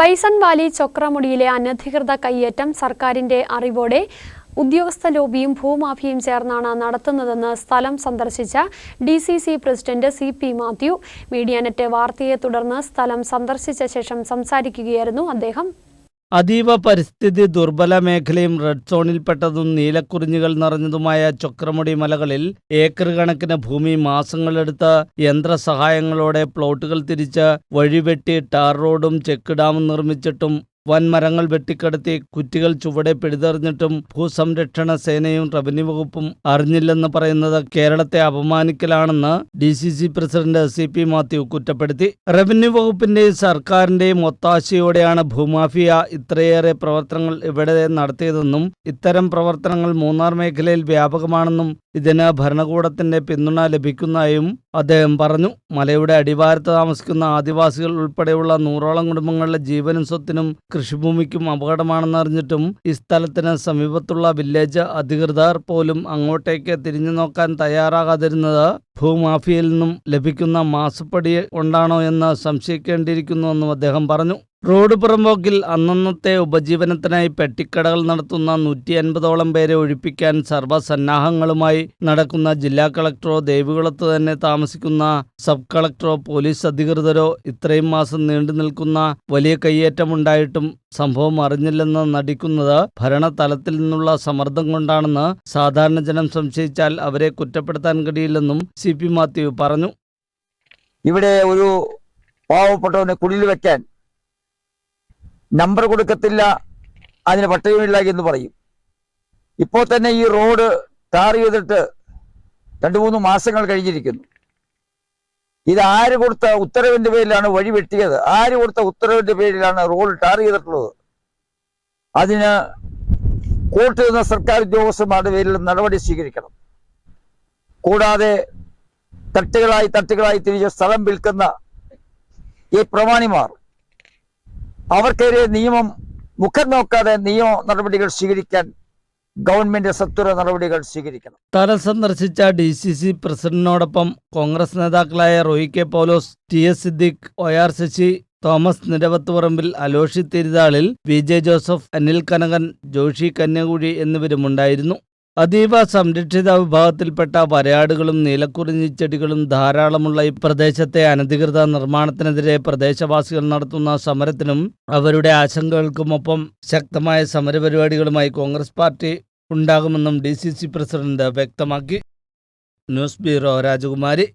Bison Valley ചൊക്രമുടിയിലെ അനധികൃത കയ്യേറ്റം സർക്കാരിന്റെ അറിവോടെ ഉദ്യോഗസ്ഥ ലോബിയും ഭൂമാഫിയും ചേർന്നാണ് നടത്തുന്നതെന്ന് സ്ഥലം സന്ദർശിച്ച D C C president C P Mathew. Medianet വാർത്തയെ തുടർന്ന് സ്ഥലം സന്ദർശിച്ച ശേഷം സംസാരിക്കുകയായിരുന്നു അദ്ദേഹം. അതീവ പരിസ്ഥിതി ദുർബല മേഖലയും റെഡ് സോണിൽപ്പെട്ടതും നീലക്കുറിഞ്ഞുകൾ നിറഞ്ഞതുമായ ചൊക്രമുടി മലകളിൽ ഏക്കർ കണക്കിന് ഭൂമി മാസങ്ങളെടുത്ത് യന്ത്രസഹായങ്ങളോടെ പ്ലോട്ടുകൾ തിരിച്ച് വഴിവെട്ടി ടാർ റോഡും ചെക്ക് ഡാമും നിർമ്മിച്ചിട്ടും വൻമരങ്ങൾ വെട്ടിക്കടത്തി കുറ്റികൾ ചുവടെ പിടിതെറിഞ്ഞിട്ടും ഭൂസംരക്ഷണ സേനയും റവന്യൂ വകുപ്പും അറിഞ്ഞില്ലെന്ന് പറയുന്നത് കേരളത്തെ അപമാനിക്കലാണെന്ന് D C C president C P Mathew കുറ്റപ്പെടുത്തി. റവന്യൂ വകുപ്പിന്റെയും സർക്കാരിന്റെയും ഒത്താശയോടെയാണ് ഭൂമാഫിയ ഇത്രയേറെ പ്രവർത്തനങ്ങൾ ഇവിടെ നടത്തിയതെന്നും ഇത്തരം പ്രവർത്തനങ്ങൾ മൂന്നാർ മേഖലയിൽ വ്യാപകമാണെന്നും ഇതിന് ഭരണകൂടത്തിന്റെ പിന്തുണ ലഭിക്കുന്നതായും അദ്ദേഹം പറഞ്ഞു മലയുടെ അടിവാരത്ത് താമസിക്കുന്ന ആദിവാസികൾ ഉൾപ്പെടെയുള്ള നൂറോളം കുടുംബങ്ങളുടെ ജീവനും സ്വത്തിനും കൃഷിഭൂമിക്കും അപകടമാണെന്നറിഞ്ഞിട്ടും ഈ സ്ഥലത്തിന് സമീപത്തുള്ള വില്ലേജ് അധികൃതർ പോലും അങ്ങോട്ടേക്ക് തിരിഞ്ഞു നോക്കാൻ തയ്യാറാകാതിരുന്നത് ഭൂമാഫിയയിൽ നിന്നും ലഭിക്കുന്ന മാസപ്പടി കൊണ്ടാണോ എന്ന് സംശയിക്കേണ്ടിയിരിക്കുന്നുവെന്നും അദ്ദേഹം പറഞ്ഞു. റോഡ് പുറമ്പോക്കിൽ അന്നന്നത്തെ ഉപജീവനത്തിനായി പെട്ടിക്കടകൾ നടത്തുന്ന നൂറ്റി അൻപതോളം പേരെ ഒഴിപ്പിക്കാൻ സർവസന്നാഹങ്ങളുമായി നടക്കുന്ന ജില്ലാ കളക്ടറോ ദേവികുളത്ത് തന്നെ താമസിക്കുന്ന സബ് കളക്ടറോ പോലീസ് അധികൃതരോ ഇത്രയും മാസം നീണ്ടു നിൽക്കുന്ന വലിയ കയ്യേറ്റമുണ്ടായിട്ടും സംഭവം അറിഞ്ഞില്ലെന്ന് നടിക്കുന്നത് ഭരണതലത്തിൽ നിന്നുള്ള സമ്മർദ്ദം കൊണ്ടാണെന്ന് സാധാരണ ജനം സംശയിച്ചാൽ അവരെ കുറ്റപ്പെടുത്താൻ കഴിയില്ലെന്നും സി പി മാത്യു പറഞ്ഞു. ഇവിടെ ഒരു പാവപ്പെട്ടവനെ കുടിൽ വെക്കാൻ നമ്പർ കൊടുക്കത്തില്ല അതിന് പട്ടയമില്ല എന്ന് പറയും. ഇപ്പോൾ തന്നെ ഈ റോഡ് ടാർ ചെയ്തിട്ട് രണ്ടു മൂന്ന് മാസങ്ങൾ കഴിഞ്ഞിരിക്കുന്നു. ഇത് ആര് കൊടുത്ത ഉത്തരവിന്റെ പേരിലാണ് വഴി വെട്ടിയത്? ആര് കൊടുത്ത ഉത്തരവിന്റെ പേരിലാണ് റോഡ് ടാർ ചെയ്തിട്ടുള്ളത്? അതിന് കോട്ട് എന്ന സർക്കാർ ഉദ്യോഗസ്ഥന്മാരുടെ പേരിൽ നടപടി സ്വീകരിക്കണം. കൂടാതെ തട്ടുകളായി തട്ടുകളായി തിരിച്ച് സ്ഥലം വിൽക്കുന്ന ഈ പ്രമാണിമാർ അവർക്കെതിരെ നിയമം മുഖം നോക്കാതെ നിയമ നടപടികൾ സ്വീകരിക്കാൻ ഗവൺമെന്റ് സത്വര നടപടികൾ സ്വീകരിക്കണം. സ്ഥലം സന്ദർശിച്ച ഡി സി സി പ്രസിഡന്റിനോടൊപ്പം കോൺഗ്രസ് നേതാക്കളായ Roy K Paulose T S Siddique O R Sasi Thomas Niravathuparambil Aloshy Thiruthalil V J Joseph Anil Kanakan Joshy Kanyakuzhi എന്നിവരുമുണ്ടായിരുന്നു. അതീവ സംരക്ഷിത വിഭാഗത്തിൽപ്പെട്ട വരയാടുകളും നീലക്കുറിഞ്ഞിച്ചെടികളും ധാരാളമുള്ള ഈ പ്രദേശത്തെ അനധികൃത നിർമ്മാണത്തിനെതിരെ പ്രദേശവാസികൾ നടത്തുന്ന സമരത്തിനും അവരുടെ ആശങ്കകൾക്കുമൊപ്പം ശക്തമായ സമരപരിപാടികളുമായി കോൺഗ്രസ് പാർട്ടി ഉണ്ടാകുമെന്നും ഡി പ്രസിഡന്റ് വ്യക്തമാക്കി. News bureau Rajakumari.